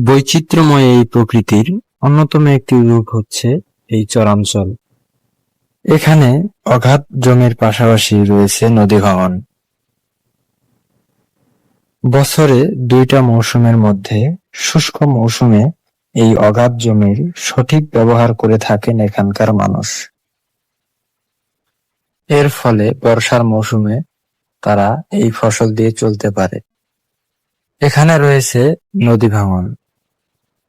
বৈচিত্র্যময় এই প্রকৃতির অন্যতম একটি রূপ হচ্ছে এই চরাঞ্চল। এখানে অগাধ জমির পাশাপাশি রয়েছে নদী ভাঙন। বছরে দুইটা মৌসুমের মধ্যে শুষ্ক মৌসুমে এই অগাধ জমির সঠিক ব্যবহার করে থাকেন এখানকার মানুষ। এর ফলে বর্ষার মৌসুমে তারা এই ফসল দিয়ে চলতে পারে। এখানে রয়েছে নদী ভাঙন।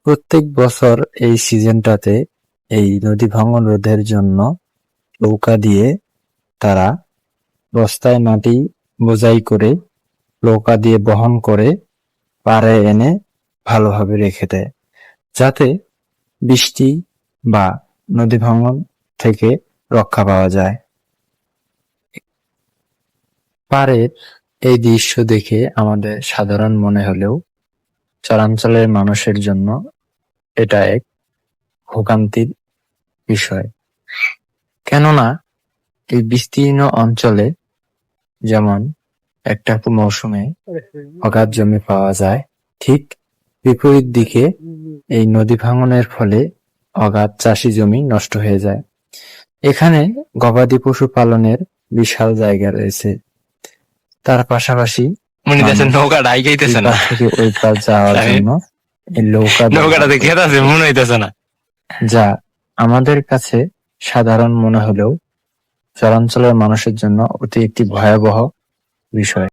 প্রত্যেক বছর এই সিজনটাতে এই নদী ভাঙন রোধের জন্য নৌকা দিয়ে তারা বস্তায় মাটি বোঝাই করে নৌকা দিয়ে বহন করে পাড়ে এনে ভালোভাবে রেখে দেয়। যাতে বৃষ্টি বা নদী ভাঙন থেকে রক্ষা পাওয়া যায়। পাড়ের এই দৃশ্য দেখে আমাদের সাধারণ মনে হলেও চরাঞ্চলের মানুষের জন্য এটা এক ভোগান্তির বিষয়। কেননা, এই বিস্তীর্ণ অঞ্চলে যেমন একটা মৌসুমে অগাধ জমি পাওয়া যায়, ঠিক বিপরীত দিকে এই নদী ভাঙনের ফলে অগাধ চাষি জমি নষ্ট হয়ে যায়। এখানে গবাদি পশু পালনের বিশাল জায়গা রয়েছে। তার পাশাপাশি মনে দেশে নৌকা আইগাইতেছে না। ওই পার যাওয়ার জন্য। এই নৌকা নৌকাটাতে খেতাছে মনে হইতেছে না। যা আমাদের কাছে সাধারণ মনে হলেও চরাঞ্চলের মানুষের জন্য অতি একটি ভয়াবহ বিষয়।